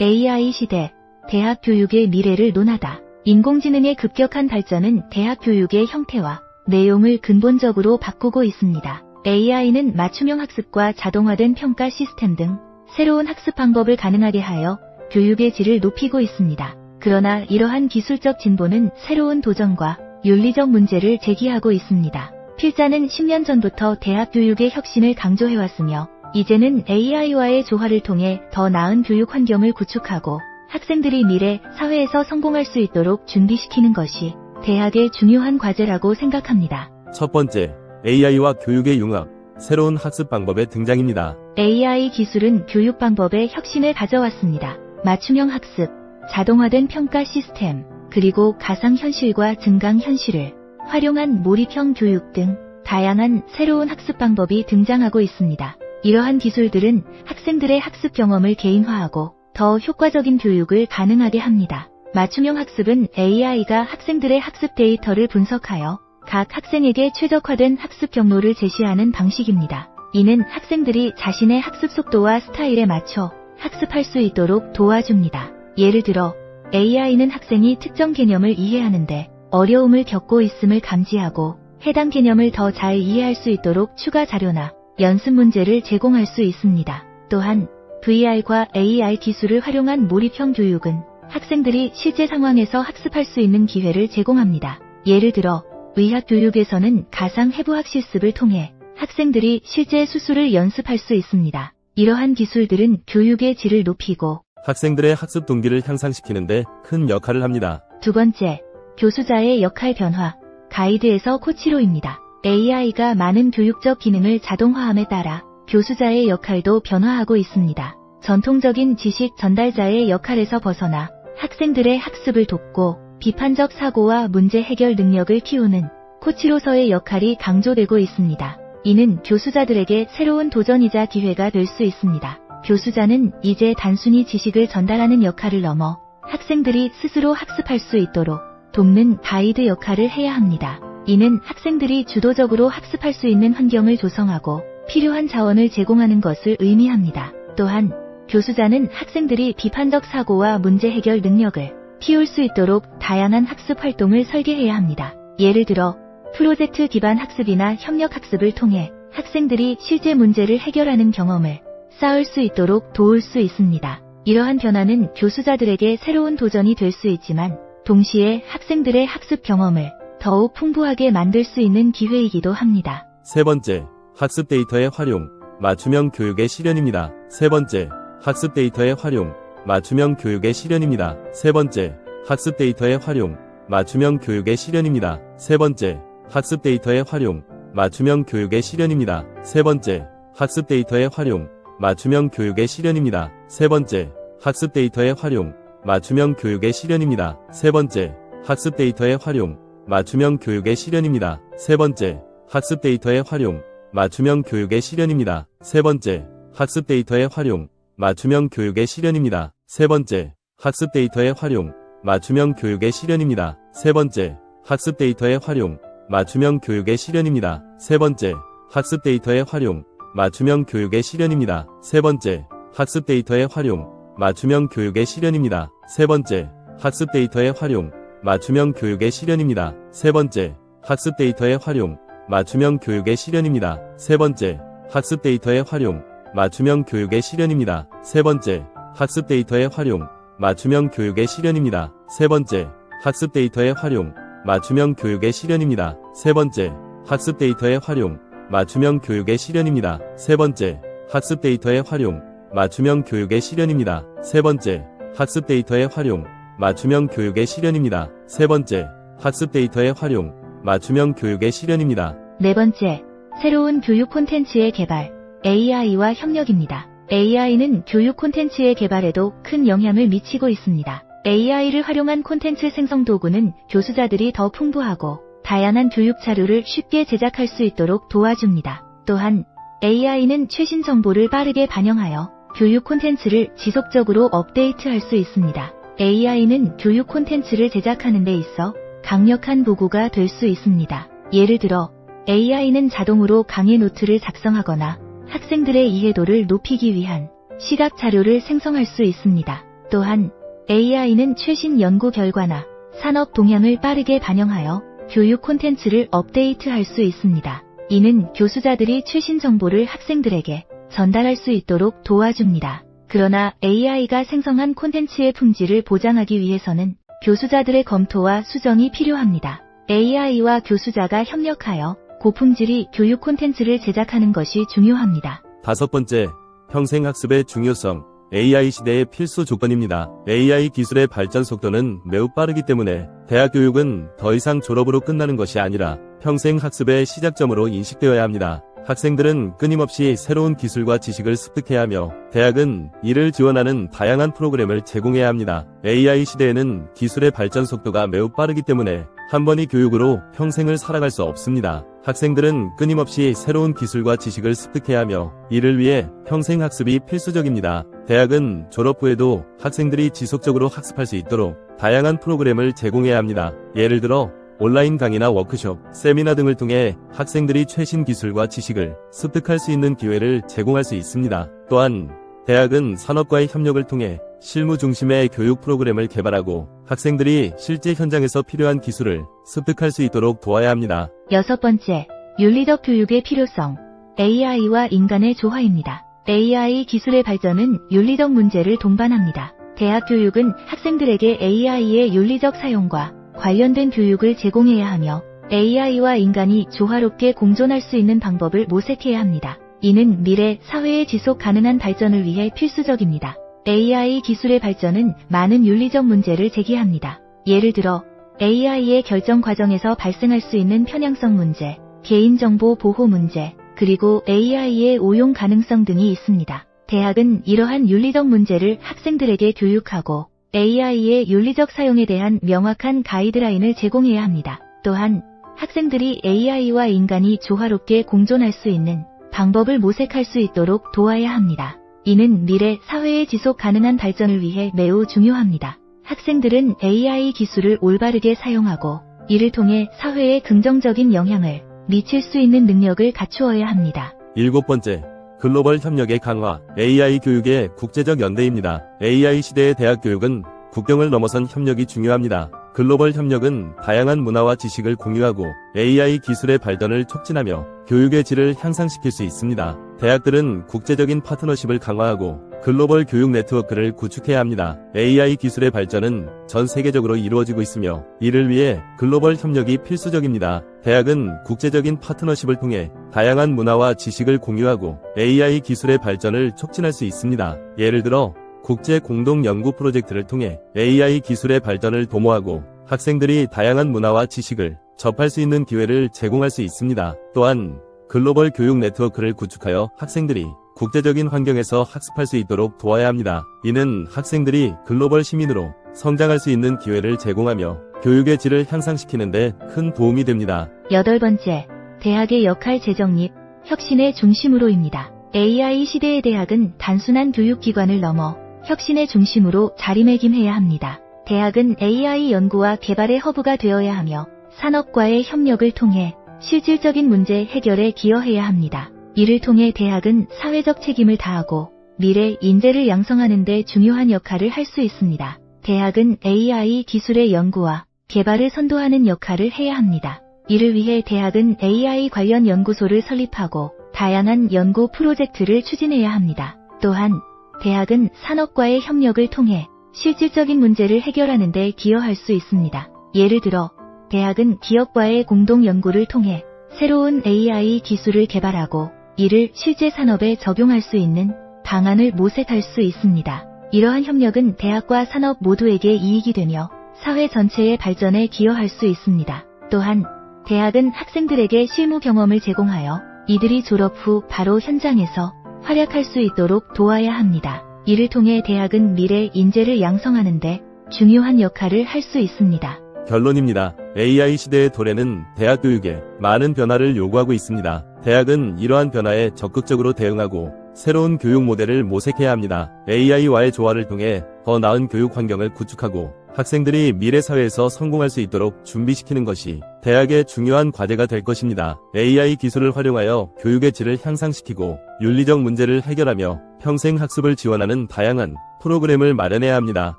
AI 시대, 대학 교육의 미래를 논하다. 인공지능의 급격한 발전은 대학 교육의 형태와 내용을 근본적으로 바꾸고 있습니다. AI는 맞춤형 학습과 자동화된 평가 시스템 등 새로운 학습 방법을 가능하게 하여 교육의 질을 높이고 있습니다. 그러나 이러한 기술적 진보는 새로운 도전과 윤리적 문제를 제기하고 있습니다. 필자는 10년 전부터 대학 교육의 혁신을 강조해왔으며 이제는 AI와의 조화를 통해 더 나은 교육 환경을 구축하고 학생들이 미래 사회에서 성공할 수 있도록 준비시키는 것이 대학의 중요한 과제라고 생각합니다. 첫 번째, AI와 교육의 융합, 새로운 학습 방법의 등장입니다. AI 기술은 교육 방법에 혁신을 가져왔습니다. 맞춤형 학습, 자동화된 평가 시스템, 그리고 가상현실과 증강현실을 활용한 몰입형 교육 등 다양한 새로운 학습 방법이 등장하고 있습니다. 이러한 기술들은 학생들의 학습 경험을 개인화하고 더 효과적인 교육을 가능하게 합니다. 맞춤형 학습은 AI가 학생들의 학습 데이터를 분석하여 각 학생에게 최적화된 학습 경로를 제시하는 방식입니다. 이는 학생들이 자신의 학습 속도와 스타일에 맞춰 학습할 수 있도록 도와줍니다. 예를 들어 AI는 학생이 특정 개념을 이해하는데 어려움을 겪고 있음을 감지하고 해당 개념을 더 잘 이해할 수 있도록 추가 자료나 연습 문제를 제공할 수 있습니다. 또한 VR과 AR 기술을 활용한 몰입형 교육은 학생들이 실제 상황에서 학습할 수 있는 기회를 제공합니다. 예를 들어 의학 교육에서는 가상 해부학 실습을 통해 학생들이 실제 수술을 연습할 수 있습니다. 이러한 기술들은 교육의 질을 높이고 학생들의 학습 동기를 향상시키는데 큰 역할을 합니다. 두 번째, 교수자의 역할 변화, 가이드에서 코치로입니다. AI가 많은 교육적 기능을 자동화함에 따라 교수자의 역할도 변화하고 있습니다. 전통적인 지식 전달자의 역할에서 벗어나 학생들의 학습을 돕고 비판적 사고와 문제 해결 능력을 키우는 코치로서의 역할이 강조되고 있습니다. 이는 교수자들에게 새로운 도전이자 기회가 될 수 있습니다. 교수자는 이제 단순히 지식을 전달하는 역할을 넘어 학생들이 스스로 학습할 수 있도록 돕는 가이드 역할을 해야 합니다. 이는 학생들이 주도적으로 학습할 수 있는 환경을 조성하고 필요한 자원을 제공하는 것을 의미합니다. 또한 교수자는 학생들이 비판적 사고와 문제 해결 능력을 키울 수 있도록 다양한 학습 활동을 설계해야 합니다. 예를 들어 프로젝트 기반 학습이나 협력 학습을 통해 학생들이 실제 문제를 해결하는 경험을 쌓을 수 있도록 도울 수 있습니다. 이러한 변화는 교수자들에게 새로운 도전이 될 수 있지만 동시에 학생들의 학습 경험을 더욱 풍부하게 만들 수 있는 기회이기도 합니다. 세 번째, 학습 데이터의 활용, 맞춤형 교육의 실현입니다. 세 번째, 학습 데이터의 활용, 맞춤형 교육의 실현입니다. 세 번째, 학습 데이터의 활용, 맞춤형 교육의 실현입니다. 세 번째, 학습 데이터의 활용, 맞춤형 교육의 실현입니다. 세 번째, 학습 데이터의 활용, 맞춤형 교육의 실현입니다. 세 번째, 학습 데이터의 활용, 맞춤형 교육의 실현입니다. 세 번째, 학습 데이터의 활용, 맞춤형 교육의 실현입니다. 세 번째, 학습 데이터의 활용, 맞춤형 교육의 실현입니다. 세 번째, 학습 데이터의 활용, 맞춤형 교육의 실현입니다. 세 번째, 학습 데이터의 활용, 맞춤형 교육의 실현입니다. 세 번째, 학습 데이터의 활용, 맞춤형 교육의 실현입니다. 세 번째, 학습 데이터의 활용, 맞춤형 교육의 실현입니다. 세 번째, 학습 데이터의 활용, 맞춤형 교육의 실현입니다. 세 번째, 학습 데이터의 활용, 맞춤형 교육의 실현입니다. 세 번째, 학습 데이터의 활용, 맞춤형 교육의 실현입니다. 세 번째, 학습 데이터의 활용, 맞춤형 교육의 실현입니다. 세 번째, 학습 데이터의 활용, 맞춤형 교육의 실현입니다. 세 번째, 학습 데이터의 활용, 맞춤형 교육의 실현입니다. 세 번째, 학습 데이터의 활용, 맞춤형 교육의 실현입니다. 세 번째, 학습 데이터의 활용, 맞춤형 교육의 실현입니다. 세 번째, 학습 데이터의 활용, 맞춤형 교육의 실현입니다. 세 번째, 학습 데이터의 활용, 맞춤형 교육의 실현입니다. 네 번째, 새로운 교육 콘텐츠의 개발, AI와 협력입니다. AI는 교육 콘텐츠의 개발에도 큰 영향을 미치고 있습니다. AI를 활용한 콘텐츠 생성 도구는 교수자들이 더 풍부하고 다양한 교육 자료를 쉽게 제작할 수 있도록 도와줍니다. 또한 AI는 최신 정보를 빠르게 반영하여 교육 콘텐츠를 지속적으로 업데이트할 수 있습니다. AI는 교육 콘텐츠를 제작하는 데 있어 강력한 도구가 될 수 있습니다. 예를 들어 AI는 자동으로 강의 노트를 작성하거나 학생들의 이해도를 높이기 위한 시각 자료를 생성할 수 있습니다. 또한 AI는 최신 연구 결과나 산업 동향을 빠르게 반영하여 교육 콘텐츠를 업데이트할 수 있습니다. 이는 교수자들이 최신 정보를 학생들에게 전달할 수 있도록 도와줍니다. 그러나 AI가 생성한 콘텐츠의 품질을 보장하기 위해서는 교수자들의 검토와 수정이 필요합니다. AI와 교수자가 협력하여 고품질이 교육 콘텐츠를 제작하는 것이 중요합니다. 다섯 번째, 평생학습의 중요성. AI 시대의 필수 조건입니다. AI 기술의 발전 속도는 매우 빠르기 때문에 대학 교육은 더 이상 졸업으로 끝나는 것이 아니라 평생 학습의 시작점으로 인식되어야 합니다. 학생들은 끊임없이 새로운 기술과 지식을 습득해야 하며 대학은 이를 지원하는 다양한 프로그램을 제공해야 합니다. AI 시대에는 기술의 발전 속도가 매우 빠르기 때문에 한 번의 교육으로 평생을 살아갈 수 없습니다. 학생들은 끊임없이 새로운 기술과 지식을 습득해야 하며 이를 위해 평생 학습이 필수적입니다. 대학은 졸업 후에도 학생들이 지속적으로 학습할 수 있도록 다양한 프로그램을 제공해야 합니다. 예를 들어 온라인 강의나 워크숍, 세미나 등을 통해 학생들이 최신 기술과 지식을 습득할 수 있는 기회를 제공할 수 있습니다. 또한 대학은 산업과의 협력을 통해 실무 중심의 교육 프로그램을 개발하고 학생들이 실제 현장에서 필요한 기술을 습득할 수 있도록 도와야 합니다. 여섯 번째, 윤리적 교육의 필요성. AI와 인간의 조화입니다. AI 기술의 발전은 윤리적 문제를 동반합니다. 대학 교육은 학생들에게 AI의 윤리적 사용과 관련된 교육을 제공해야 하며 AI와 인간이 조화롭게 공존할 수 있는 방법을 모색해야 합니다. 이는 미래 사회의 지속 가능한 발전을 위해 필수적입니다. AI 기술의 발전은 많은 윤리적 문제를 제기합니다. 예를 들어 AI의 결정 과정에서 발생할 수 있는 편향성 문제, 개인정보 보호 문제, 그리고 AI의 오용 가능성 등이 있습니다. 대학은 이러한 윤리적 문제를 학생들에게 교육하고 AI의 윤리적 사용에 대한 명확한 가이드라인을 제공해야 합니다. 또한 학생들이 AI와 인간이 조화롭게 공존할 수 있는 방법을 모색할 수 있도록 도와야 합니다. 이는 미래 사회의 지속 가능한 발전을 위해 매우 중요합니다. 학생들은 AI 기술을 올바르게 사용하고 이를 통해 사회에 긍정적인 영향을 미칠 수 있는 능력을 갖추어야 합니다. 일곱 번째, 글로벌 협력의 강화, AI 교육의 국제적 연대입니다. AI 시대의 대학 교육은 국경을 넘어선 협력이 중요합니다. 글로벌 협력은 다양한 문화와 지식을 공유하고 AI 기술의 발전을 촉진하며 교육의 질을 향상시킬 수 있습니다. 대학들은 국제적인 파트너십을 강화하고 글로벌 교육 네트워크를 구축해야 합니다. AI 기술의 발전은 전 세계적으로 이루어지고 있으며 이를 위해 글로벌 협력이 필수적입니다. 대학은 국제적인 파트너십을 통해 다양한 문화와 지식을 공유하고 AI 기술의 발전을 촉진할 수 있습니다. 예를 들어 국제 공동 연구 프로젝트를 통해 AI 기술의 발전을 도모하고 학생들이 다양한 문화와 지식을 접할 수 있는 기회를 제공할 수 있습니다. 또한 글로벌 교육 네트워크를 구축하여 학생들이 국제적인 환경에서 학습할 수 있도록 도와야 합니다. 이는 학생들이 글로벌 시민으로 성장할 수 있는 기회를 제공하며 교육의 질을 향상시키는데 큰 도움이 됩니다. 여덟 번째, 대학의 역할 재정립, 혁신의 중심으로입니다. AI 시대의 대학은 단순한 교육기관을 넘어 혁신의 중심으로 자리매김해야 합니다. 대학은 AI 연구와 개발의 허브가 되어야 하며 산업과의 협력을 통해 실질적인 문제 해결에 기여해야 합니다. 이를 통해 대학은 사회적 책임을 다하고 미래 인재를 양성하는 데 중요한 역할을 할 수 있습니다. 대학은 AI 기술의 연구와 개발을 선도하는 역할을 해야 합니다. 이를 위해 대학은 AI 관련 연구소를 설립하고 다양한 연구 프로젝트를 추진해야 합니다. 또한 대학은 산업과의 협력을 통해 실질적인 문제를 해결하는 데 기여할 수 있습니다. 예를 들어 대학은 기업과의 공동 연구를 통해 새로운 AI 기술을 개발하고 이를 실제 산업에 적용할 수 있는 방안을 모색할 수 있습니다. 이러한 협력은 대학과 산업 모두에게 이익이 되며 사회 전체의 발전에 기여할 수 있습니다. 또한 대학은 학생들에게 실무 경험을 제공하여 이들이 졸업 후 바로 현장에서 활약할 수 있도록 도와야 합니다. 이를 통해 대학은 미래 인재를 양성하는데 중요한 역할을 할 수 있습니다. 결론입니다. AI 시대의 도래는 대학 교육에 많은 변화를 요구하고 있습니다. 대학은 이러한 변화에 적극적으로 대응하고 새로운 교육 모델을 모색해야 합니다. AI와의 조화를 통해 더 나은 교육 환경을 구축하고 학생들이 미래 사회에서 성공할 수 있도록 준비시키는 것이 대학의 중요한 과제가 될 것입니다. AI 기술을 활용하여 교육의 질을 향상시키고 윤리적 문제를 해결하며 평생 학습을 지원하는 다양한 프로그램을 마련해야 합니다.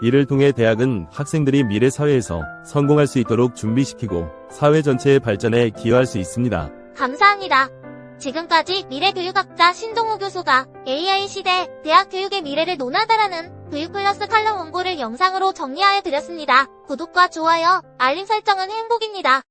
이를 통해 대학은 학생들이 미래 사회에서 성공할 수 있도록 준비시키고 사회 전체의 발전에 기여할 수 있습니다. 감사합니다. 지금까지 미래교육학자 신동우 교수가 AI 시대 대학 교육의 미래를 논하다라는 교육 플러스 칼럼 원고를 영상으로 정리하여 드렸습니다. 구독과 좋아요, 알림 설정은 행복입니다.